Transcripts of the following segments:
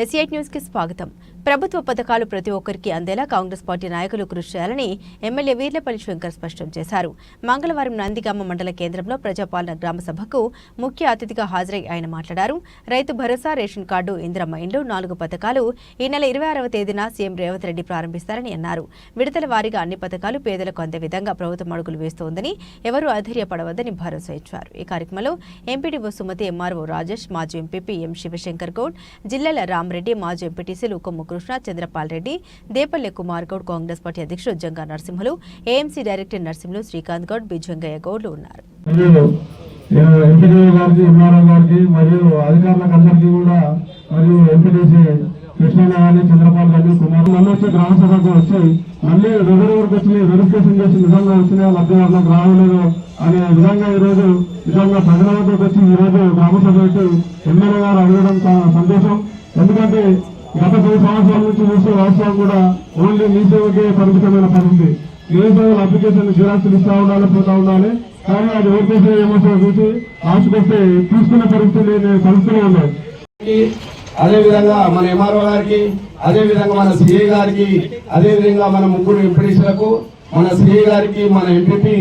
ఎస్ఐట్ న్యూస్కి స్వాగతం. ప్రభుత్వ పథకాలు ప్రతి ఒక్కరికి అందేలా కాంగ్రెస్ పార్టీ నాయకులు కృషి చేయాలని ఎమ్మెల్యే వీర్లపల్లి శంకర్ స్పష్టం చేశారు. మంగళవారం నందిగామ మండల కేంద్రంలో ప్రజాపాలన గ్రామ సభకు ముఖ్య అతిథిగా హాజరై ఆయన మాట్లాడారు. రైతు భరోసా రేషన్ కార్డు ఇందిరమ్మ ఇండ్లు నాలుగు పథకాలు ఈ నెల ఇరవై ఆరవ తేదీన సీఎం రేవంత్ రెడ్డి ప్రారంభిస్తారని అన్నారు. విడతల వారీగా అన్ని పథకాలు పేదలకు అందే విధంగా ప్రభుత్వం అడుగులు వేస్తోందని ఎవరూ అధైర్యపడవద్దని భరోసా ఇచ్చారు. ఈ కార్యక్రమంలో ఎంపీడీఓ సుమతి ఎంఆర్ఓ రాజేష్ మాజీ ఎంపీపీ ఎం శివశంకర్ గౌడ్ జిల్లాల రామరెడ్డి మాజీ ఎంపీటీసీలు కొమ్ము కృష్ణ చంద్రపాల్ రెడ్డి దేపల్లె కుమార్ గౌడ్ కాంగ్రెస్ పార్టీ అధ్యక్షుడు జంగా నరసింహులు ఏఎంసీ డైరెక్టర్ నరసింహులు శ్రీకాంత్ గౌడ్ బిజంగయ్య గౌడ్లు ఉన్నారు. మరియు అధికారులకు కూడా మరియు చంద్రపాల్ కుమార్ మళ్ళీ వచ్చి గ్రామ సభకు వచ్చి మళ్ళీ వచ్చి వెరిఫికేషన్ చేసి నిజంగా రావలేదు అనే విధంగా ఈరోజు నిజంగా ప్రజల వద్దకు వచ్చి ఈరోజు గ్రామ సభ పెట్టి ఎమ్మెల్యే గారు అడగడం సంతోషం. ఎందుకంటే గత పది సంవత్సరాల నుంచి చూసే వాస్తవం కూడా ఓన్లీ మీ సేవకే పరిమితమైన పని ఉంది. సేవల అప్లికేషన్ జిరాక్సులు ఇస్తా ఉండాలి పోతా ఉండాలి. కానీ అది ఓకేసే ఏమో చూసి ఆశకొస్తే తీసుకునే పరిస్థితి పరిస్థితులు ఉన్నాయి. అదే విధంగా మన ఎంఆర్ఓ గారికి అదే విధంగా మన సిఐ గారికి అదే విధంగా మన ముగ్గురు ఎంపీడీసీలకు మన సిఐ గారికి మన ఎంపీపీ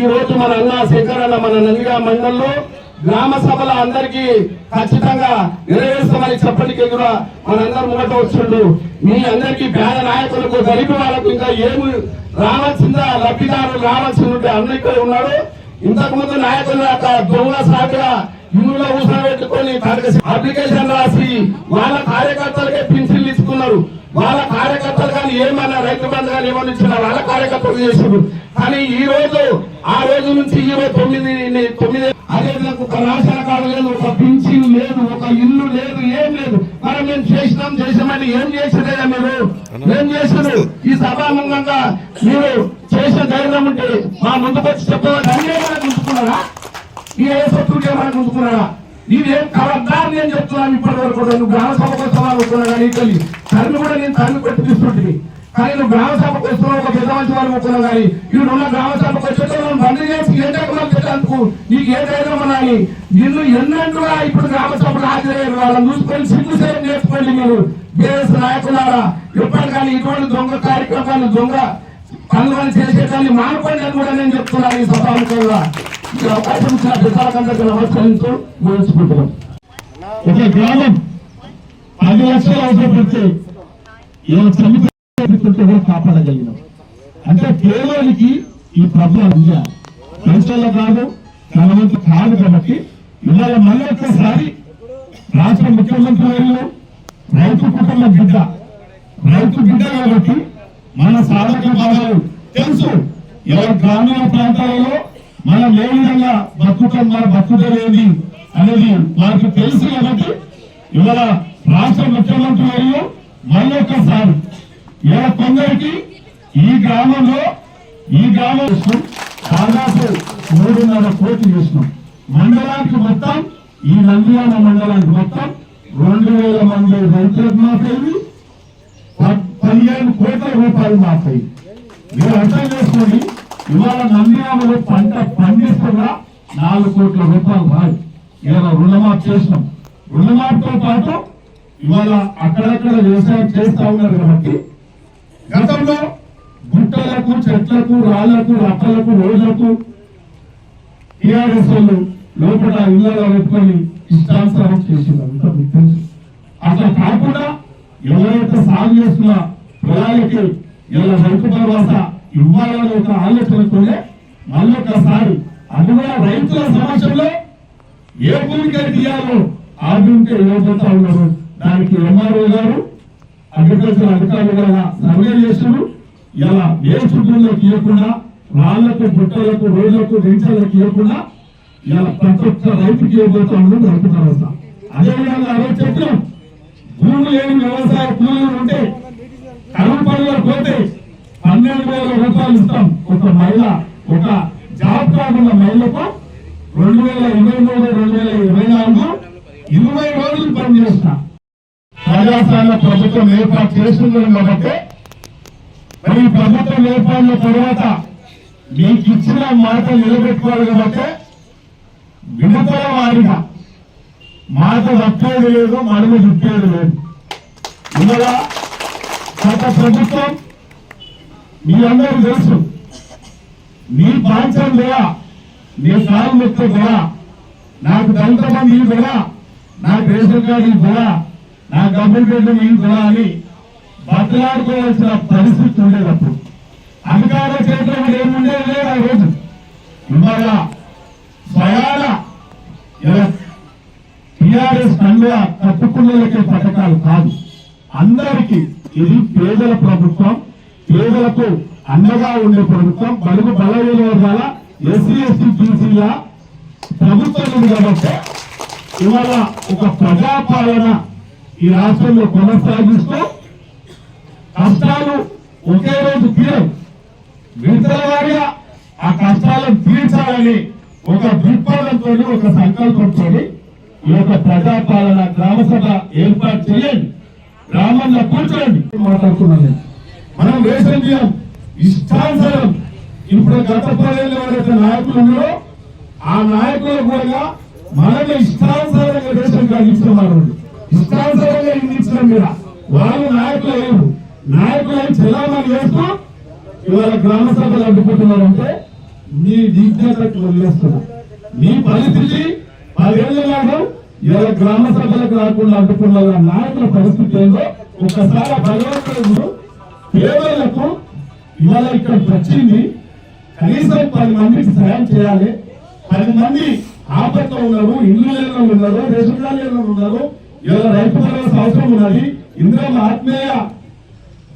ఈ రోజు మన అన్న శంకరన్న మన నందిగా మండలంలో గ్రామ సభల అందరికీ ఖచ్చితంగా నెరవేరుస్తామని చెప్పడానికి కూడా మనందరూ ముంగట వచ్చిండు. మీ అందరికీ పేద నాయకులకు గరీబ్ వాళ్ళకు ఇంకా ఏమి రావాల్సిందా లబ్ధిదారులు రావాల్సింది అన్న ఇక్కడ ఉన్నాడు ఇంతకు ముందు నాయకులు అక్కడ దొంగ సాటుగా ఇందులో కూర్చోబెట్టుకొని అప్లికేషన్ రాసి వాళ్ళ కార్యకర్తలకే పింఛన్లు ఇస్తున్నారు. వాళ్ళ కార్యకర్తలు కానీ ఏమన్నా రైతు బంధు కానీ ఏమన్నా ఇచ్చిన వాళ్ళ కార్యకర్తలు చేసారు కానీ ఈ రోజు ఆ రోజు నుంచి ఇరవై తొమ్మిది ఏం చేసలేదా మీరు? ఏం చేశారు ఈ సభాముఖంగా మీరు చేసిన ధైర్యం ఉంటే మా ముందుకు వచ్చి చెప్పవాలి ఈ ఏ సొత్తులు ఏమైనా గుంజుకున్నారా నీవేం కలద్దారు నేను చెప్తున్నాను ఇప్పటి వరకు నువ్వు గ్రామ సభకు వస్తున్నావు అనుకున్నా కానీ తల్లి. తల్లి కూడా నేను తల్లి పెట్టి తీసుకుంటుంది. కానీ నువ్వు గ్రామ సభకు వస్తున్నావు ఒక పెద్ద మంచి వాళ్ళు ఒప్పుకున్నావు కానీ ఇప్పుడు ఉన్న గ్రామ సభకు వచ్చేటప్పుడు బంద్ చేసి ఏ రకం చేసేందుకు నీకు ఏ ధైర్యం ఉన్నాయి? నిన్ను ఎన్నట్టుగా ఇప్పుడు గ్రామ సభకు హాజరయ్యారు. వాళ్ళని చూసుకొని సిగ్గు సేవ నేర్చుకోండి మీరు. బీఎస్ నాయకులారా ఎప్పటికీ ఇటువంటి దొంగ కార్యక్రమాలు దొంగ పనులు చేసేదాన్ని మానుకోండి అని కూడా నేను చెప్తున్నాను ఈ సభాముఖంగా. ఈ అవకాశం ఇచ్చిన ప్రజలకందరికీ నమస్కరిస్తూ ముగించుకుంటున్నాం. ఒక గ్రామం పది లక్షలు అవసరపడితే ఏ సమితి కూడా కాపాడగలిగినాం. అంటే పేదోనికి ఈ ప్రభుత్వం ఉంది పెన్షన్లు కాదు ధనవంతు కాదు కాబట్టి ఇవాళ మళ్ళీ ఒక్కసారి రాష్ట్ర ముఖ్యమంత్రి వర్యులు రైతు కుటుంబ బిడ్డ రైతు బిడ్డ కాబట్టి మన సాధక భాగాలు తెలుసు. ఎవరి గ్రామీణ ప్రాంతాలలో మనం ఏ విధంగా బతుకుతాం మన బతుకుతలేదు అనేది వారికి తెలుసు కాబట్టి ఇవాళ రాష్ట్ర ముఖ్యమంత్రి వర్యులు మళ్ళీ ఒక్కసారి ఇలా కొందరికి ఈ గ్రామంలో ఈ గ్రామం దాదాపు మూడున్నర కోట్లు చేసినాం మండలానికి మొత్తం ఈ నంద్యాల మండలానికి మొత్తం రెండు వేల మంది రైతులకు మాఫైంది పదిహేను కోట్ల రూపాయలు మాఫై. మీరు అర్థం చేసుకోండి ఇవాళ నంద్యాలలో పంట పండిస్తున్నా నాలుగు కోట్ల రూపాయలు కాదు ఇలా రుణమాఫీ చేసినాం. రుణమాఫీతో పాటు ఇవాళ అక్కడక్కడ వ్యవసాయం చేస్తా ఉన్నారు కాబట్టి గతంలో గుట్టలకు చెట్లకు రాళ్ళకు రట్టలకు రోజులకు టీఆర్ఎస్ వాళ్ళు లోపల ఇళ్ళలో పెట్టుకొని ఇష్టానుసారం చేసింది తెలుసు. అట్లా కాకుండా ఎవరైతే సాగు చేస్తున్న పొలాలకి ఇలా రైతు భరోసా ఇవ్వాలనే ఒక ఆలోచనతోనే మళ్ళీ ఒకసారి అది కూడా రైతుల సమస్యలో ఏ భూమికి తీయాలో ఆ భూమికి ఇవ్వబోతా ఉన్నారు దానికి ఎంఆర్ఓ గారు అగ్రికల్చర్ అధికారులు కూడా సర్వే చేస్తున్నారు. ఇలా ఏ భూములకు ఇవ్వకుండా రాళ్ళకు బుట్టలకు రోడ్లకు వెంచర్లకు ఇవ్వకుండా ఇలా ప్రతి ఒక్క రైతుకి ఇవ్వబోతా ఉన్నారు రైతు భరోసా. అదేవిధంగా అదే చెప్పినాం భూమి లేని వ్యవసాయ కూలీలు ఉంటే కరువు పనులు పోతే పన్నెండు వేల రూపాయలు ఇస్తాం. ఒక మహిళ ఒక జాబ్ కార్డు ఉన్న మహిళకు రెండు వేల ఇరవై మూడు రెండు వేల ఇరవై నాలుగు ఇరవై రోజులు పనిచేసిన ప్రజాస్వామ్య ప్రభుత్వం ఏర్పాటు చేస్తుంది కాబట్టి మరి ప్రభుత్వం ఏర్పడిన తర్వాత మీకు ఇచ్చిన మాట నిలబెట్టుకోవాలి కాబట్టి విడతల వారిగా మాట తప్పేది లేదు మనము చుట్టేది లేదు. ఇవాళ గత ప్రభుత్వం మీ అందరూ తెలుసు. నీ బాంఛం కూడా నీ కాలం కూడా నాకు దళిత కూడా నాకు రేషన్ కార్డు కూడా నా గవర్నమెంట్ ఈ కూడా అని బతలాడుకోవాల్సిన పరిస్థితి ఉండేటప్పుడు అధికార క్షేత్రం ఏముండేది లేదు ఆ రోజు. ఇవాళ స్వయాన ఇలా టిఆర్ఎస్ కండువా కట్టుకున్నలకే పథకాలు కాదు. అందరికీ ఇది పేదల ప్రభుత్వం పేదలకు అండగా ఉండే ప్రభుత్వం బడుగు బలహీన వర్గాల ఎస్సీ ఎస్టీ బీసీల ప్రభుత్వం ఉంది కాబట్టి ఇవాళ ఒక ప్రజాపాలన ఈ రాష్ట్రంలో కొనసాగిస్తూ కష్టాలు ఒకే రోజు తీరవు. విడతల వారిగా ఆ కష్టాలను తీర్చాలని ఒక దృక్పథంతో ఒక సంకల్పంతో ఈ యొక్క ప్రజాపాలన గ్రామ సభ ఏర్పాటు చేయండి. గ్రామంలో కూర్చోండి. మాట్లాడుతున్నాను. నేను. మనం రేషన్ బియ్యం ఇష్టానుసారం ఇప్పుడు గత పదేళ్ళు ఎవరైతే నాయకులు ఉన్నారో ఆ నాయకులు కూడా మనమే ఇష్టానుసారంగా రేషన్ కార్డు ఇస్తున్నారు ఇష్టానుసారంగా ఇన్ని మీద వాళ్ళు నాయకులు లేవు నాయకులు చెల్లామని చేస్తూ ఇవాళ గ్రామ సభలు అడ్డుకుంటున్నారంటే మీ దిగ్జాతకు వదిలేస్తున్నారు మీ పరిస్థితి పదేళ్ళు నాడు ఇవాళ గ్రామ సభలకు రాకుండా అడ్డుకున్న నాయకుల పరిస్థితి ఏందో ఒకసారి భగవంతుడు పేదలకు ఇవాళ ఇక్కడికి వచ్చింది కనీసం పది మందికి సహాయం చేయాలి. పది మంది ఆపత్తులు ఉన్నారు ఇల్లు లేని ఉన్నారు రేషన్ కార్డు ఉన్నారు. ఇవాళ రైతు భరోసా అవసరం ఉన్నది. ఇందులో ఆత్మీయ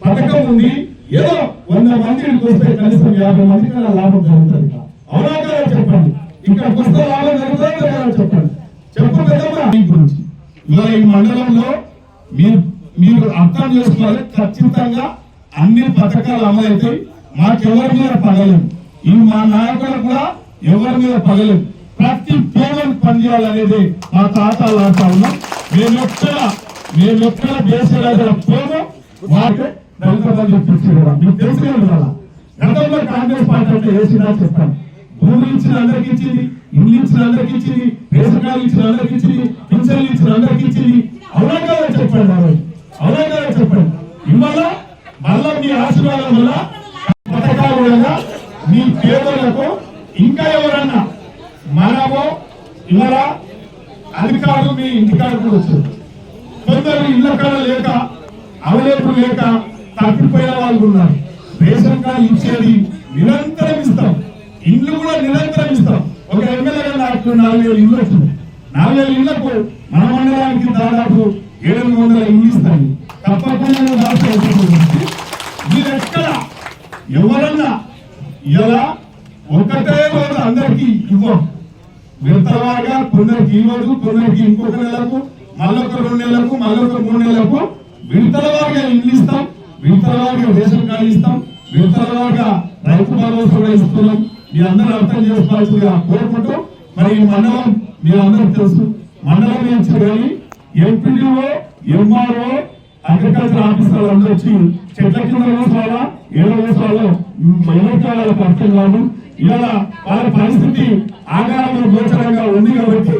పథకం ఉంది. ఏదో వంద మందికి వస్తే కనీసం యాభై మంది కన్నా లాభం జరుగుతుంది. అవునా కదా చెప్పండి? ఇక్కడ వస్తే లాభం జరుగుతుంది కదా చెప్పండి? చెప్పండి గురించి. ఇలా ఈ మండలంలో మీరు మీరు అర్థం చేసుకోవాలి. ఖచ్చితంగా అన్ని పథకాలు అమలవుతాయి మాకెవరి మీద పగలేదు. ఈ మా నాయకులు కూడా ఎవరి మీద పగలేదు. ప్రతి పేదలకు పనిచేయాలనేది మా తాత ఆడుతా ఉన్నాం. మేమెక్కడ మేమెక్కడ దేశ రాజుల పోము వారికి దళిత బంధు మీకు తెలిసే ఉండాలా గతంలో కాంగ్రెస్ పార్టీ అంటే వేసినా చెప్తాను భూమి ఇచ్చిన అందరికి ఇచ్చింది ఇల్లు ఇచ్చిన అందరికి ఇచ్చింది రేషన్ కార్డు ఇచ్చిన అందరికి ఇచ్చింది పింఛన్లు ఇచ్చిన అందరికి ఇచ్చింది. అవునా కదా చెప్పండి ఆ రోజు. అవునా చెప్పండి. ఇవాళ మళ్ళా మీ ఆశీర్వాదం వల్ల పథకాల వల్ల మీ పేదలకు ఇంకా ఎవరన్నా మనము ఇవాళ అధికారులు మీ ఇంటికాడ కూడా వచ్చారు. కొందరు ఇళ్ళ కాడ లేక అవలేపు లేక తప్పిపోయిన వాళ్ళు ఉన్నారు. రేషన్ కార్డు ఇచ్చేది నిరంతరం ఇస్తాం. ఇండ్లు కూడా నిరంతరం ఇస్తాం. ఒక ఎమ్మెల్యే నాకు నాలుగు వేలు ఇల్లు వస్తుంది నాలుగు వేల ఇళ్ళకు మన మండలానికి దాదాపు ఏడు వందల ఇల్లు ఇస్తాయి. తప్పకుండా నేను రాష్ట్ర మీరు ఎక్కడ? ఎవరన్నా? ఇలా ఒక్కటే రోజు అందరికీ ఇవ్వం. విడతలాగా కొందరికి ఈ రోజు కొందరికి ఇంకొక నెలకు మళ్ళొక రెండు నెలలకు మళ్ళొక మూడు నెలలకు విడతలవారుగా ఇండ్లు ఇస్తాం విడతలవారుగా రేషన్ కార్డు ఇస్తాం విడతలవారుగా రైతు భరోసా కూడా ఇస్తున్నాం మీ అందరూ అర్థం చేసుకోవాల్సిందిగా కోరుకుంటూ మరి ఈ మండలం మీ అందరికి తెలుసు. మండలం నుంచి కానీ ఎంపీడీఓ ఎంఆర్ఓ అగ్రికల్చర్ ఆఫీసర్లు అందరూ వచ్చి చెట్ల కింద రోజుల ఏడో రోజులలో ఎవరికి వాళ్ళకి అర్థం కాదు. ఇలా వాళ్ళ పరిస్థితి ఆకారంలో గోచరంగా ఉంది కాబట్టి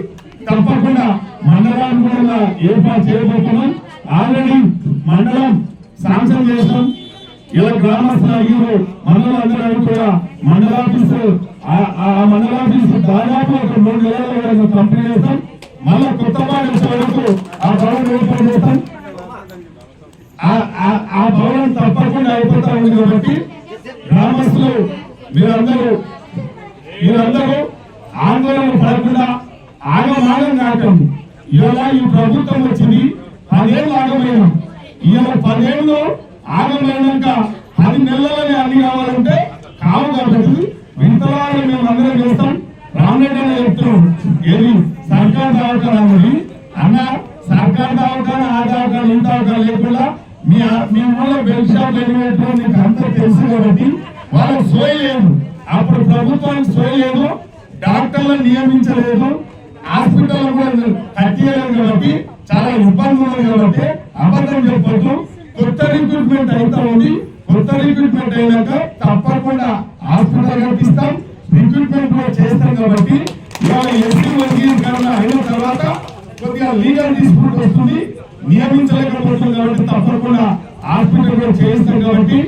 తప్పకుండా మండలాన్ని కూడా ఏర్పాటు చేయబోతున్నాం. ఆల్రెడీ మండలం శాంక్షన్ చేస్తాం. ఇలా గ్రామస్తుల అయ్యారు మండలం కూడా మండలాఫీసు ఆ- ఆ మండలాఫీసు దాదాపు ఒక మూడు నెలల వరకు కంప్లీట్ చేస్తాం. మళ్ళా కొత్త వరకు ఆ భవనం ఏర్పాటు చేస్తాం. ఆ- ఆ- ఆ భవనం తప్పకుండా అయిపోతా ఉంది కాబట్టి గ్రామస్తులు మీరందరూ మీరందరూ ఆందోళన పడకుండా ఆగమాగం కాకండి. ఇలా ఈ ప్రభుత్వం వచ్చింది పదేళ్ళు ఆగమైనాం. ఇవాళ పదేళ్ళు ఆగమైనాక పది నెలలనే అన్ని కావాలంటే కావు కాబట్టి వింతలాగా మేము అందరం చేస్తాం. రామరెడ్డి అనే చెప్తున్నాం ఏది సర్కార్ దావకాలు ఉన్నది అన్న సర్కార్ దావకాలు ఆ దావకాలు ఇంత దవాఖాన లేకుండా మీ మీ ఊళ్ళో బెల్ షాప్ ఎలివేటర్ మీకు అంతా తెలుసు కాబట్టి వాళ్ళకి సోయి లేదు అప్పుడు ప్రభుత్వానికి సోయి లేదు డాక్టర్లను నియమించలేదు. హాస్పిటల్ కూడా కట్టియలేదు కాబట్టి చాలా ఇబ్బంది ఉంది కాబట్టి అబద్ధం చెప్పొద్దు. కొత్త రిక్రూట్మెంట్ అవుతా ఉంది. కొత్త రిక్రూట్మెంట్ అయినాక తప్పకుండా హాస్పిటల్ కట్టిస్తాం. రిక్రూట్మెంట్ కూడా చేస్తాం కాబట్టి ఇవాళ ఎస్సీ వర్గీకరణ అయిన తర్వాత కొద్దిగా చేయకపోతాం కాబట్టి తప్పకుండా హాస్పిటల్ కూడా చేయిస్తాం కాబట్టి